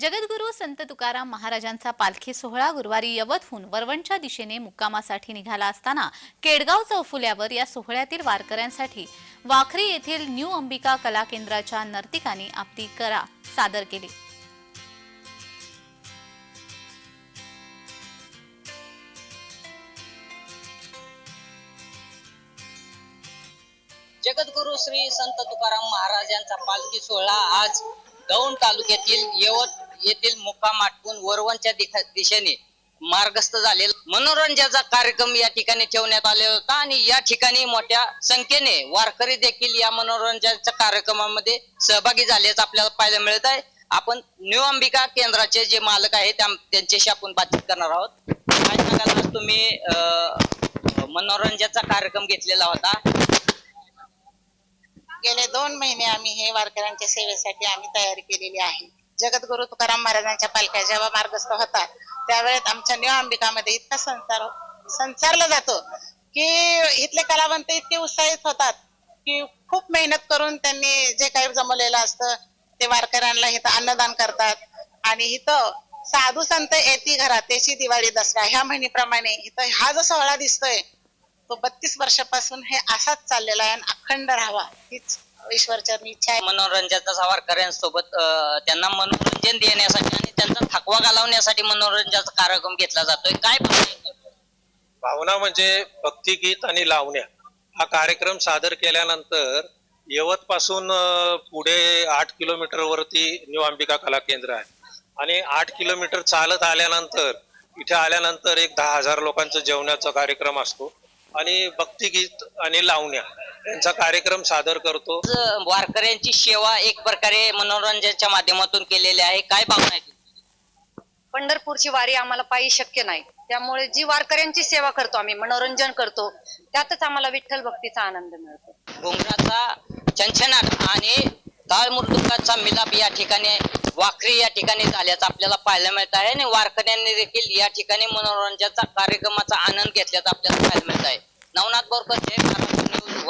जगद्गुरू संत तुकाराम महाराजांचा पालखी सोहळा गुरुवारी यवतहून वरवणच्या दिशेने मुक्कामासाठी निघाला असताना केडगाव चौफुल्यावर या सोहळ्यातील वारकऱ्यांसाठी वाखरी येथील न्यू अंबिका कला केंद्राच्या नर्तिकांनी आपली करा सादर केली. जगद्गुरु श्री संत तुकाराम महाराजांचा पालखी सोहळा आज दौंड तालुक्यातील यवत येथील मुक्काम आटपून वरवणच्या दिशेने मार्गस्थ झालेला मनोरंजनाचा कार्यक्रम या ठिकाणी ठेवण्यात आलेला होता. आणि या ठिकाणी मोठ्या संख्येने वारकरी देखील या मनोरंजनाच्या कार्यक्रमामध्ये सहभागी झाल्याचं आपल्याला पाहायला मिळत आहे. आपण न्यू अंबिका केंद्राचे जे मालक आहेत त्या- त्यांच्याशी आपण बातचीत करणार आहोत. काय सांगाल आज तुम्ही? मनोरंजनाचा कार्यक्रम घेतलेला होता. गेले दोन महिने आम्ही हे वारकऱ्यांच्या सेवेसाठी आम्ही तयारी केलेली आहे. जगद्गुरु तुकाराम महाराजांच्या पालख्या जेव्हा मार्गस्थ होतात त्यावेळेस आमच्या न्यू अंबिकामध्ये इतका संसार संसारला जातो की इथले कलावंत इतके उत्साहित होतात की खूप मेहनत करून त्यांनी जे काही जमवलेलं असतं ते वारकऱ्यांना इथं अन्नदान करतात. आणि इथं साधू संत येती घरात त्याची दिवाळी दसरा ह्या महिनेप्रमाणे इथं हा जो सोहळा दिसतोय तो बत्तीस वर्षापासून हे असाच चाललेला आहे आणि अखंड राहावा हीच ईश्वरचरणी इच्छा आहे. मनोरंजनाचा वारकऱ्यांसोबत अं, त्यांना मनोरंजन देण्यासाठी आणि त्यांचा थकवा घालवण्यासाठी मनोरंजनाचा कार्यक्रम घेतला जातोय. काय? भावना म्हणजे भक्तिगीत आणि लावण्या. हा कार्यक्रम सादर केल्यानंतर यवत पासून पुढे आठ किलोमीटर वरती न्यू अंबिका कला केंद्र आहे. आणि आठ किलोमीटर चालत आल्यानंतर इथे आल्यानंतर एक दहा हजार लोकांचा जेवणाचा कार्यक्रम असतो. आणि भक्तिगीत आणि लावण्या यांचा कार्यक्रम सादर करतो. वारकऱ्यांची सेवा एक प्रकारे मनोरंजनाच्या माध्यमातून केलेली आहे. काय भावना आहे पंढरपूरची वारी आम्हाला पायी शक्य नाही. त्यामुळे जी वारकऱ्यांची सेवा करतो आम्ही मनोरंजन करतो त्यातच आम्हाला विठ्ठल भक्तीचा आनंद मिळतो. घुंगराचा छनछनाट आणि टाळ मृदुंगाचा मिलाप या ठिकाणी वाखरी या ठिकाणी झाल्याचं आपल्याला पाहायला मिळत आहे आणि वारकऱ्यांनी देखील या ठिकाणी मनोरंजनाचा कार्यक्रमाचा आनंद घेतल्याचा आपल्याला पाहायला मिळत आहे. नवनाथ बोरकर जय महाराष्ट्र न्यूज